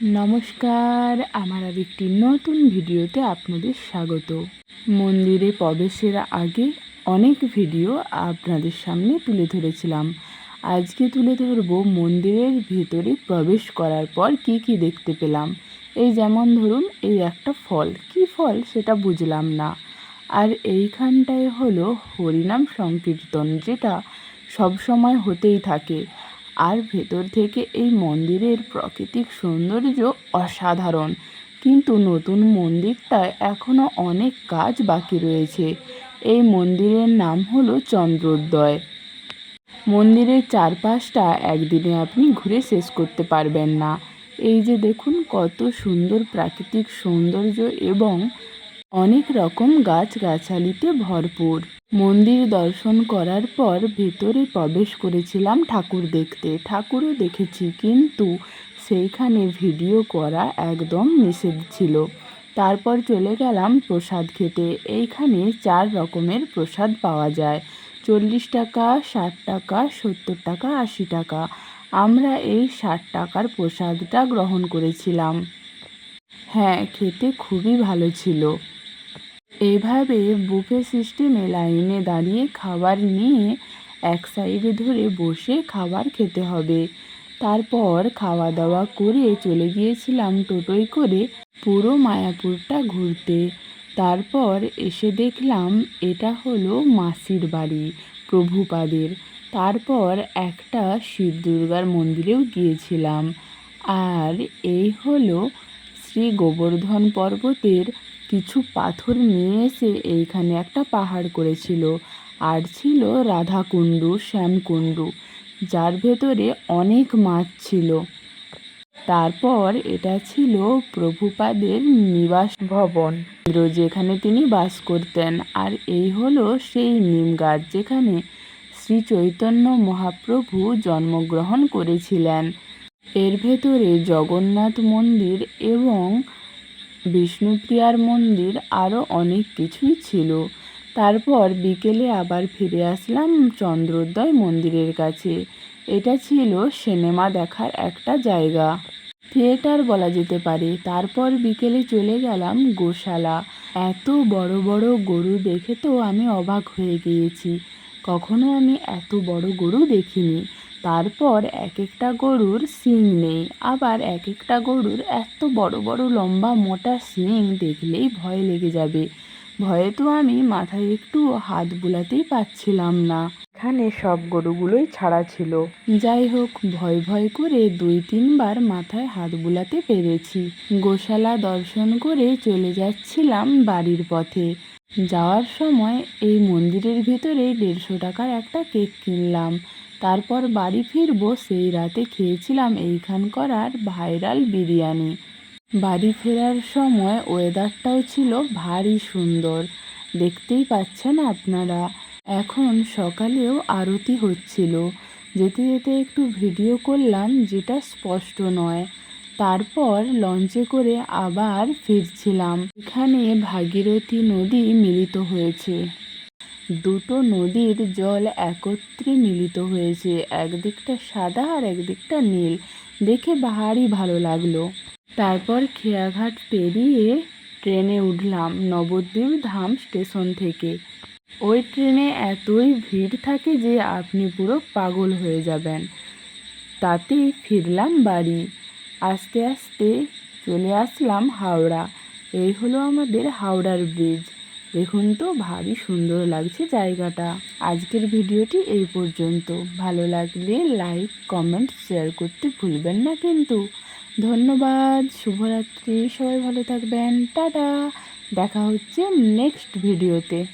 নমস্কার, আমার আর একটি নতুন ভিডিওতে আপনাদের স্বাগত। মন্দিরে প্রবেশের আগে অনেক ভিডিও আপনাদের সামনে তুলে ধরেছিলাম। আজকে তুলে ধরব মন্দিরের ভিতরে প্রবেশ করার পর কি কি দেখতে পেলাম। এই যেমন ধরুন, এই একটা ফল। কি ফল? সেটা বুঝলাম না। আর এইখানটায় হলো হরিনাম সংকীর্তন, যেটা সব সময় হতেই থাকে। আর ভেতর থেকে এই মন্দিরের প্রাকৃতিক সৌন্দর্য অসাধারণ। কিন্তু নতুন মন্দিরটায় এখনও অনেক কাজ বাকি রয়েছে। এই মন্দিরের নাম হলো চন্দ্রোদয়। মন্দিরের চারপাশটা একদিনে আপনি ঘুরে শেষ করতে পারবেন না। এই যে দেখুন, কত সুন্দর প্রাকৃতিক সৌন্দর্য এবং অনেক রকম গাছগাছালিতে ভরপুর। মন্দির দর্শন করার পর ভেতরে প্রবেশ করেছিলাম ঠাকুর দেখতে। ঠাকুরও দেখেছি, কিন্তু সেইখানে ভিডিও করা একদম নিষেধ ছিল। তারপর চলে গেলাম প্রসাদ খেতে। এইখানে চার রকমের প্রসাদ পাওয়া যায়। চল্লিশ টাকা, ষাট টাকা, সত্তর টাকা, আশি টাকা। আমরা এই ষাট টাকার প্রসাদটা গ্রহণ করেছিলাম। হ্যাঁ খেতে খুবই ভালো ছিল। এভাবে বুফে সিস্টেমে লাইনে দাঁড়িয়ে খাবার নিয়ে এক সাইডে ধরে বসে খাবার খেতে হবে। তারপর খাওয়া দাওয়া করে চলে গিয়েছিলাম টোটোয় করে পুরো মায়াপুরটা ঘুরতে। তারপর এসে দেখলাম এটা হলো মাসির বাড়ি, প্রভুপাদের। তারপর একটা শিব দুর্গার মন্দিরেও গিয়েছিলাম। আর এই হলো শ্রী গোবর্ধন পর্বতের কিছু পাথর নিয়ে এসে এইখানে একটা পাহাড় করেছিল। আর ছিল রাধাকুণ্ডু, শ্যামকুণ্ডু, যার ভেতরে অনেক মাছ ছিল। তারপর এটা ছিল প্রভুপাদের নিবাস ভবন যেখানে তিনি বাস করতেন। আর এই হলো সেই নিম গাছ যেখানে শ্রী চৈতন্য মহাপ্রভু জন্মগ্রহণ করেছিলেন। এর ভেতরে জগন্নাথ মন্দির এবং বিষ্ণুপ্রিয়ার মন্দির আরও অনেক কিছুই ছিল। তারপর বিকেলে আবার ফিরে আসলাম চন্দ্রোদয় মন্দিরের কাছে। এটা ছিল সিনেমা দেখার একটা জায়গা। থিয়েটার বলা যেতে পারে। তারপর বিকেলে চলে গেলাম গোশালা। এত বড় বড় গরু দেখে তো আমি অবাক হয়ে গিয়েছি। কখনো আমি এত বড় গরু দেখিনি। তারপর এক একটা গরুর শিং নেই। আবার এক একটা গরুর এত বড় বড় লম্বা মোটা শিং দেখলেই ভয় লেগে যাবে। ভয়ে তো আমি মাথায় একটু হাত বুলাতেই পাচ্ছিলাম না। এখানে সব গরুগুলোই ছাড়া ছিল। যাই হোক, ভয় ভয় করে দুই তিনবার মাথায় হাত বুলাতে পেরেছি। গোশালা দর্শন করে চলে যাচ্ছিলাম বাড়ির পথে। যাওয়ার সময় এই মন্দিরের ভেতরে দেড়শো টাকার একটা কেক কিনলাম। তারপর বাড়ি ফিরবো সেই রাতে খেয়েছিলাম এইখানকার আর ভাইরাল বিরিয়ানি। বাড়ি ফেরার সময় ওয়েদারটাও ছিল ভারী সুন্দর। দেখতেই পাচ্ছেন আপনারা, এখন সকালেও আরতি হচ্ছিল। যেতে যেতে একটু ভিডিও করলাম, যেটা স্পষ্ট নয়। তারপর লঞ্চে করে আবার ফিরছিলাম। এখানে ভাগীরথী নদী মিলিত হয়েছে। দুটো নদীর জল একত্রে মিলিত হয়েছে। একদিকটা সাদা আর একদিকটা নীল। দেখে ভারী ভালো লাগল। তারপর খেয়াঘাট পেরিয়ে ট্রেনে উঠলাম, নবদ্বীপ ধাম স্টেশন থেকে। ওই ট্রেনে এতই ভিড় থাকে যে আপনি পুরো পাগল হয়ে যাবেন। তাতেই ফিরলাম বাড়ি। আস্তে আস্তে চলে আসলাম হাওড়া। এই হলো আমাদের হাওড়ার ব্রিজ দেখুন তো, ভারী সুন্দর লাগছে জায়গাটা। আজকের ভিডিওটি এই পর্যন্ত। ভালো লাগলে লাইক কমেন্ট শেয়ার করতে ভুলবেন না কিন্তু। ধন্যবাদ, শুভরাত্রি, সবাই ভালো থাকবেন, টাটা। দেখা হচ্ছে নেক্সট ভিডিওতে